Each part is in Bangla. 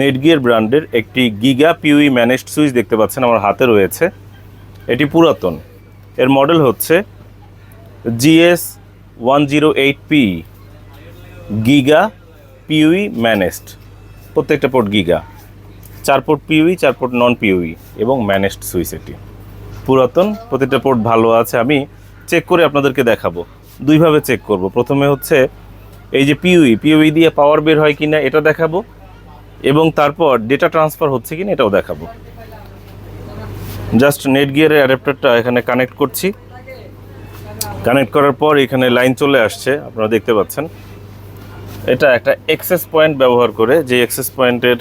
নেটগিয়ার ব্র্যান্ডের একটি গিগা পিউই ম্যানেজড সুইচ দেখতে পাচ্ছেন আমার হাতে রয়েছে। এটি পুরাতন। এর মডেল হচ্ছে GS one zero eight P giga PoE managed প্রত্যেকটা পোর্ট গিগা চার পোর্ট পিউই চার পোর্ট নন পিউই এবং ম্যানেজড সুইচ এটি। পুরাতন প্রতিটা পোর্ট ভালো আছে। আমি চেক করে আপনাদেরকে দেখাবো। দুইভাবে চেক করব। প্রথমে হচ্ছে এই যে পিউই পিউই দিয়ে পাওয়ার বের হয় কি না এটা দেখাবো। এবং তারপর ডেটা ট্রান্সফার হচ্ছে কিনা এটাও দেখাবো। জাস্ট নেট গিয়ারের অ্যাডাপ্টারটা এখানে কানেক্ট করছি। কানেক্ট করার পর এখানে লাইন চলে আসছে, আপনারা দেখতে পাচ্ছেন। এটা একটা এক্সেস পয়েন্ট ব্যবহার করে, যে এক্সেস পয়েন্টের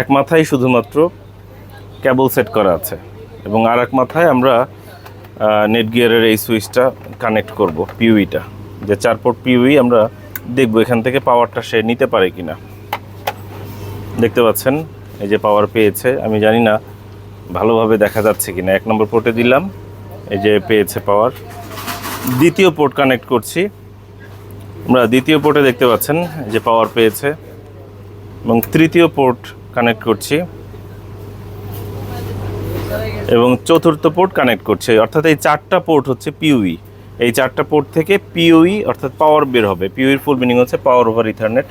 এক মাথায় শুধুমাত্র ক্যাবল সেট করা আছে এবং আর এক মাথায় আমরা নেট গিয়ারের এই সুইচটা কানেক্ট করব পিউইটা যে চার পোর্ট পিউই আমরা দেখব এখান থেকে পাওয়ারটা সে নিতে পারে কিনা। দেখতে পাচ্ছেন, এই যে পাওয়ার পেয়েছে। আমি জানি না ভালোভাবে দেখা যাচ্ছে কিনা। এক নম্বর পোর্টে দিলাম, এই যে পেয়েছে পাওয়ার দ্বিতীয় পোর্ট কানেক্ট করছি। আমরা দ্বিতীয় পোর্টে দেখতে পাচ্ছেন যে পাওয়ার পেয়েছে। এবং তৃতীয় পোর্ট কানেক্ট করছি। এবং চতুর্থ পোর্ট কানেক্ট করছে। অর্থাৎ এই চারটা পোর্ট হচ্ছে পিউই এই চারটা পোর্ট থেকে পিউই অর্থাৎ পাওয়ার বের হবে। পিউইর ফুল মিনিং হচ্ছে পাওয়ার ওভার ইথারনেট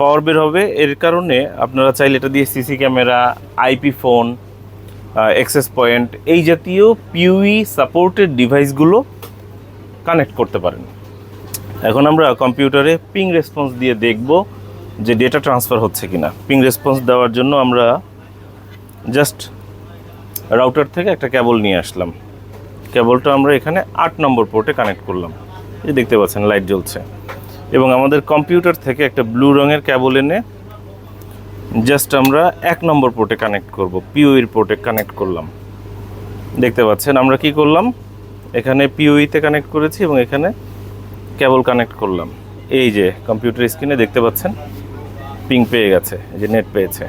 পাওয়ার বের হবে। এর কারণে আপনারা চাইলে এটা দিয়ে CC camera IP phone access point এই জাতীয় পিউই সাপোর্টেড ডিভাইসগুলো কানেক্ট করতে পারেন। এখন আমরা কম্পিউটারে পিং রেসপন্স দিয়ে দেখব যে ডেটা ট্রান্সফার হচ্ছে কিনা। পিং রেসপন্স দেওয়ার জন্য আমরা জাস্ট রাউটার থেকে একটা কেবল নিয়ে আসলাম। কেবলটা আমরা এখানে আট নম্বর পোর্টে কানেক্ট করলাম। এই দেখতে পাচ্ছেন লাইট জ্বলছে। এবং আমাদের কম্পিউটার থেকে একটা ব্লু রঙের ক্যাবল এনে জাস্ট আমরা এক নম্বর পোর্টে কানেক্ট করব পিওইর পোর্টে কানেক্ট করলাম। দেখতে পাচ্ছেন, আমরা কি করলাম? এখানে পিওইতে কানেক্ট করেছি এবং এখানে কেবল কানেক্ট করলাম। এই যে কম্পিউটার স্ক্রিনে দেখতে পাচ্ছেন পিং পেয়ে গেছে, এই যে নেট পেয়েছে।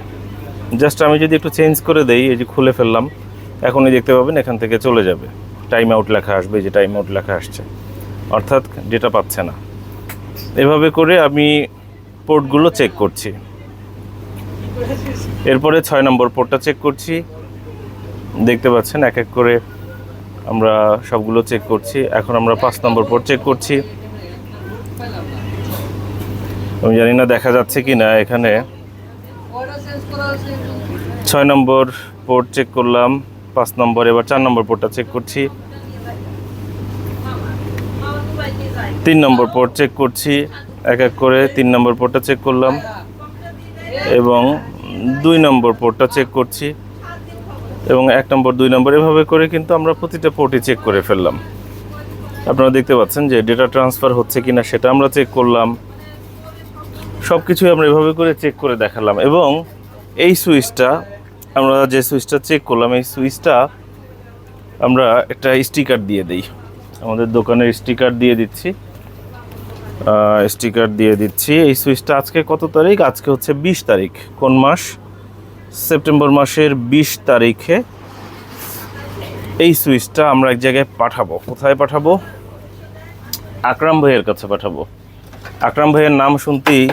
জাস্ট আমি যদি একটু চেঞ্জ করে দেই, এই যে খুলে ফেললাম, এখনই দেখতে পাবেন এখান থেকে চলে যাবে। টাইম আউট লেখা আসবে যে টাইম আউট লেখা আসছে। অর্থাৎ ডেটা পাচ্ছে না। এভাবে করে আমি পোর্টগুলো চেক করছি। এরপরে ছয় নম্বর পোর্টটা চেক করছি। দেখতে পাচ্ছেন, এক এক করে আমরা সবগুলো চেক করছি। এখন আমরা পাঁচ নম্বর পোর্ট চেক করছি। আমি জানি না দেখা যাচ্ছে কি না এখানে। ছয় নম্বর পোর্ট চেক করলাম, পাঁচ নম্বর, এবার চার নম্বর পোর্টটা চেক করছি। তিন নম্বর পোর্ট চেক করছি, এক এক করে তিন নম্বর পোর্টটা চেক করলাম এবং দুই নম্বর পোর্টটা চেক করছি এবং এক নম্বর, দুই নম্বর এভাবে করে কিন্তু আমরা প্রতিটা পোর্টই চেক করে ফেললাম। আপনারা দেখতে পাচ্ছেন যে ডেটা ট্রান্সফার হচ্ছে কি না সেটা আমরা চেক করলাম। সব কিছুই আমরা এভাবে করে চেক করে দেখালাম এবং এই সুইচটা, আমরা যে সুইচটা চেক করলাম, এই সুইচটা আমরা একটা স্টিকার দিয়ে দিই। আমাদের দোকানের স্টিকার দিয়ে দিচ্ছি। স্টিকার দিয়ে দিচ্ছি। এই সুইচটা আজকে কত তারিখ? আজকে হচ্ছে বিশ তারিখ। কোন মাস? সেপ্টেম্বর মাসের বিশ তারিখে এই সুইচটা আমরা এক জায়গায় পাঠাবো। কোথায় পাঠাবো? আকরাম ভাইয়ের কাছে পাঠাবো। আকরাম ভাইয়ের নাম শুনতেই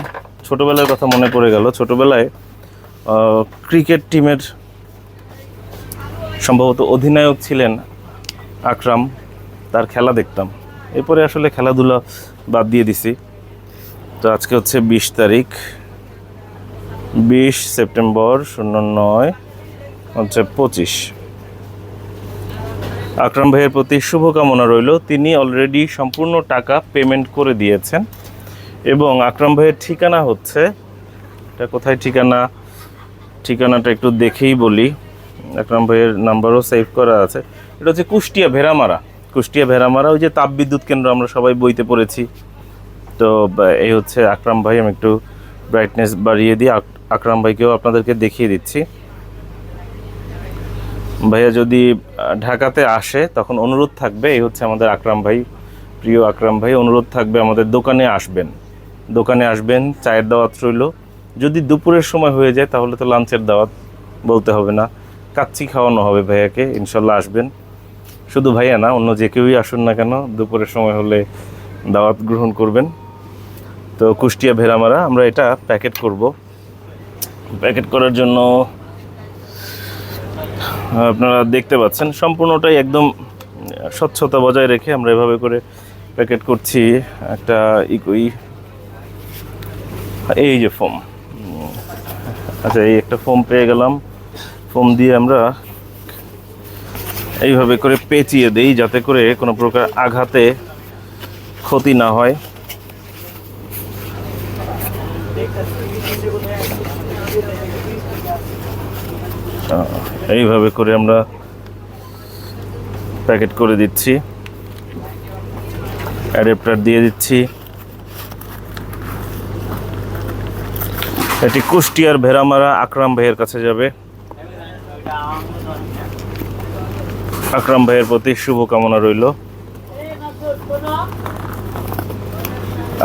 ছোটোবেলার কথা মনে পড়ে গেল। ছোটোবেলায় ক্রিকেট টিমের সম্ভবত অধিনায়ক ছিলেন আকরাম। তার খেলা দেখতাম। এরপরে আসলে খেলাধুলা বাদ দিয়ে দিছি। তো আজকে হচ্ছে বিশ তারিখ। বিশ সেপ্টেম্বর শূন্য নয় হচ্ছে পঁচিশ। আকরাম ভাইয়ের প্রতি শুভকামনা রইল। তিনি অলরেডি সম্পূর্ণ টাকা পেমেন্ট করে দিয়েছেন। এবং আকরাম ভাইয়ের ঠিকানা হচ্ছে, এটা কোথায় ঠিকানা? ঠিকানাটা একটু দেখেই বলি। আকরাম ভাইয়ের নাম্বারও সেভ করা আছে। এটা হচ্ছে কুষ্টিয়া ভেড়ামারা। কুষ্টিয়া ভেড়ামারা ওই যে তাপবিদ্যুৎ কেন্দ্র আমরা সবাই বইতে পড়েছি। তো এই হচ্ছে আকরাম ভাই, আমি একটু ব্রাইটনেস বাড়িয়ে আক- আকরাম ভাইকেও আপনাদেরকে দেখিয়ে দিচ্ছি। ভাইয়া যদি ঢাকাতে আসে, তখন অনুরোধ থাকবে, এই হচ্ছে আমাদের আকরাম ভাই, প্রিয় আকরাম ভাই, অনুরোধ থাকবে আমাদের দোকানে আসবেন। দোকানে আসবেন, চায়ের দাওয়াত রইল। যদি দুপুরের সময় হয়ে যায়, তাহলে তো লাঞ্চের দাওয়াত বলতে হবে না। কাচ্চি খাওয়ানো হবে ভাইয়াকে, ইনশাল্লাহ আসবেন। শুধু ভাইয়া না, অন্য যে কেউই আসুন না কেন, দুপুরের সময় হলে দাওয়াত গ্রহণ করবেন। তো কুষ্টিয়া ভেড়ামারা, আমরা এটা প্যাকেট করব। প্যাকেট করার জন্য, আপনারা দেখতে পাচ্ছেন, সম্পূর্ণটাই একদম স্বচ্ছতা বজায় রেখে আমরা এভাবে করে প্যাকেট করছি। একটা ইকুই, এই যে ফোম। আচ্ছা এই একটা ফোম পেয়ে গেলাম। ফোম দিয়ে আমরা এইভাবে করে পেঁচিয়ে দেই যাতে করে কোনো প্রকার আঘাতে ক্ষতি না হয়। এইভাবে করে আমরা প্যাকেট করে দিচ্ছি। অ্যাডাপ্টার দিয়ে দিচ্ছি। এটি কুষ্টিয়ার ভেড়ামারা আকরাম ভাইয়ের কাছে যাবে। আকরাম ভাইয়ের প্রতি শুভকামনা রইল।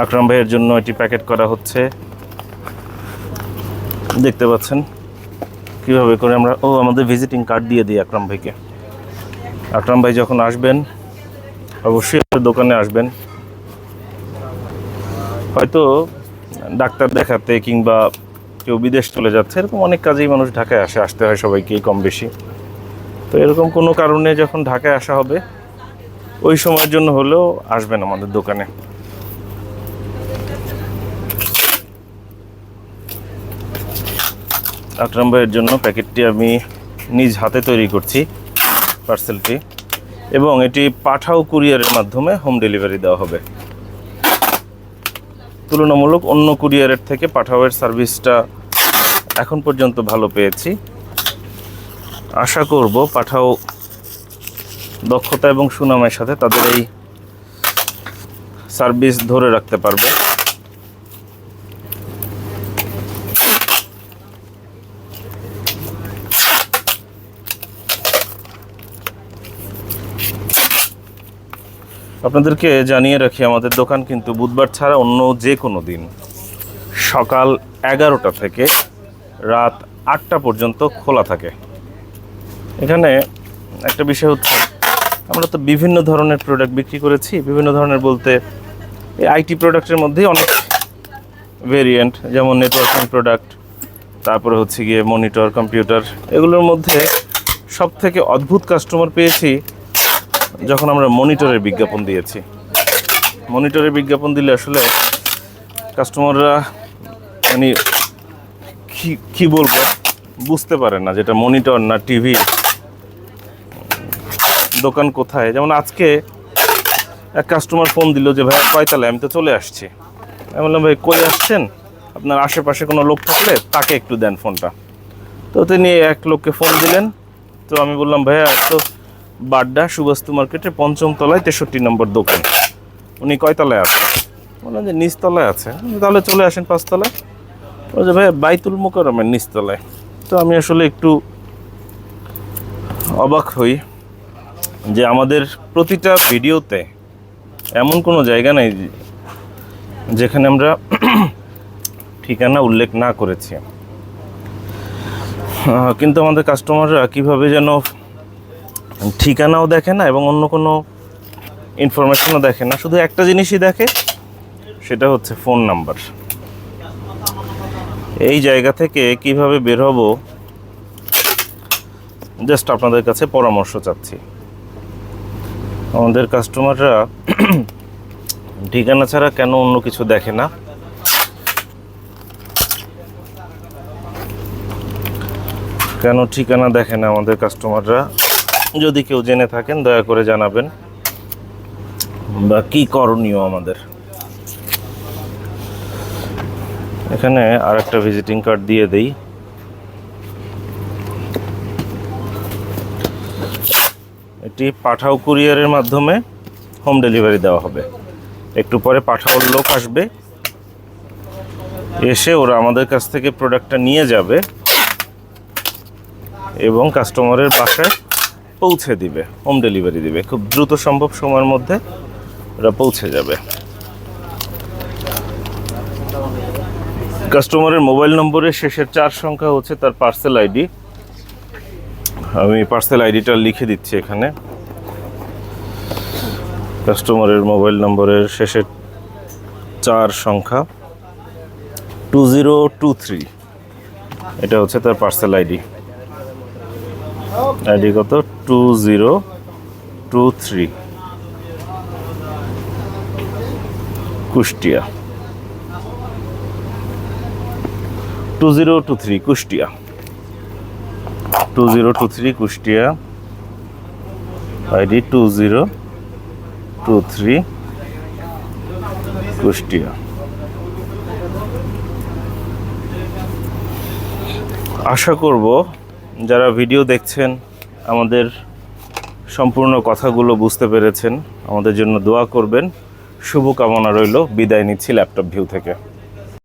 আকরাম ভাইয়ের জন্য এটি প্যাকেট করা হচ্ছে। দেখতে পাচ্ছেন কীভাবে করে আমরা, ও, আমাদের ভিজিটিং কার্ড দিয়ে দিই আকরাম ভাইকে। আকরাম ভাই যখন আসবেন, অবশ্যই দোকানে আসবেন। হয়তো ডাক্তার দেখাতে কিংবা কেউ বিদেশ চলে যাচ্ছে, এরকম অনেক কাজেই মানুষ ঢাকায় আসে, আসতে হয় সবাইকে কম বেশি। তো এরকম কোনো কারণে যখন ঢাকায় আসা হবে, ওই সময়ের জন্য হলেও আসবেন আমাদের দোকানে। আকরাম ভাইয়ের জন্য প্যাকেটটি আমি নিজ হাতে তৈরি করছি, পার্সেলটি। এবং এটি পাঠাও কুরিয়ারের মাধ্যমে হোম ডেলিভারি দেওয়া হবে। তুলনামূলক অন্য কুরিয়ারের থেকে পাঠাওয়ের সার্ভিসটা এখন পর্যন্ত ভালো পেয়েছি। আশা করব পাঠাও দক্ষতা এবং সুনামের সাথে তাদের এই সার্ভিস ধরে রাখতে পারবে। আপনাদেরকে জানিয়ে রাখি, আমাদের দোকান কিন্তু বুধবার ছাড়া অন্য যে কোনো দিন সকাল এগারোটা থেকে রাত আটটা পর্যন্ত খোলা থাকে। এখানে একটা বিষয় হচ্ছে, আমরা তো বিভিন্ন ধরনের প্রোডাক্ট বিক্রি করেছি, বিভিন্ন ধরনের বলতে এই আইটি প্রোডাক্টের মধ্যেই অনেক ভেরিয়েন্ট যেমন নেটওয়ার্কিং প্রোডাক্ট তারপরে হচ্ছে গিয়ে মনিটর কম্পিউটার এগুলোর মধ্যে সব থেকে অদ্ভুত কাস্টমার পেয়েছি যখন আমরা মনিটরের বিজ্ঞাপন দিয়েছি। মনিটরের বিজ্ঞাপন দিলে আসলে কাস্টমাররা মানে কি কি বলব, বুঝতে পারে না যেটা মনিটর না টিভি দোকান কোথায়? যেমন আজকে এক কাস্টমার ফোন দিল যে ভাই কয়তালে আমি তো চলে আসছি। আমি বললাম, ভাই, কই আসছেন? আপনার আশেপাশে কোনো লোক থাকলে তাকে একটু দেন ফোনটা তো তিনি এক লোককে ফোন দিলেন। তো আমি বললাম, ভাইয়া তো বাড্ডা সুবাস্তু মার্কেটের পঞ্চম তলায় তেষট্টি নম্বর দোকান। উনি কয়তলায় আছে? বললাম যে, নিচতলায় আছে। তাহলে চলে আসেন পাঁচতলায়। বলছে যে, ভাইয়া, বাইতুল মোকারমের নিচতলায়। তো আমি আসলে একটু অবাক হই। যে আমাদের প্রতিটা ভিডিওতে এমন কোনো জায়গা নেই যেখানে আমরা ঠিকানা উল্লেখ না করেছি। কিন্তু আমাদের কাস্টমাররা কীভাবে যেন ঠিকানাও দেখে না এবং অন্য কোনো ইনফরমেশনও দেখে না, শুধু একটা জিনিসই দেখে, সেটা হচ্ছে ফোন নাম্বার। এই জায়গা থেকে কীভাবে বের হব, জাস্ট আপনাদের কাছে পরামর্শ চাচ্ছি। আমাদের কাস্টমাররা ঠিকানা ছাড়া কেন অন্য কিছু দেখে না? কেন ঠিকানা দেখে না আমাদের কাস্টমাররা যদি কেউ জেনে থাকেন, দয়া করে জানাবেন। বা কি করণীয় আমাদের? এখানে আর একটা ভিজিটিং কার্ড দিয়ে দেই। এটি পাঠাও কুরিয়ারের মাধ্যমে হোম ডেলিভারি দেওয়া হবে। একটু পরে পাঠাওর লোক আসবে। এসে ওরা আমাদের কাছ থেকে প্রোডাক্টটা নিয়ে যাবে এবং কাস্টমারের বাসায় পৌঁছে দিবে, হোম ডেলিভারি দিবে। খুব দ্রুত সম্ভব সময়ের মধ্যে ওরা পৌঁছে যাবে। কাস্টমারের মোবাইল নম্বরের শেষের চার সংখ্যা হচ্ছে তার পার্সেল আইডি। আমি পার্সেল আইডিটা লিখে দিচ্ছি এখানে। কাস্টমারের মোবাইল নম্বরের শেষের চার সংখ্যা। Two zero two three. এটা হচ্ছে তার পার্সেল আইডি। আইডি কত? Two zero two three. Kushtia. Two zero two three, Kushtia. Two zero two three Kushtia. ID two zero two three Kushtia. আশা করব যারা ভিডিও দেখছেন, আমাদের সম্পূর্ণ কথাগুলো বুঝতে পেরেছেন। আমাদের জন্য দোয়া করবেন। শুভকামনা রইল। বিদায় নিচ্ছি ল্যাপটপ ভিউ থেকে।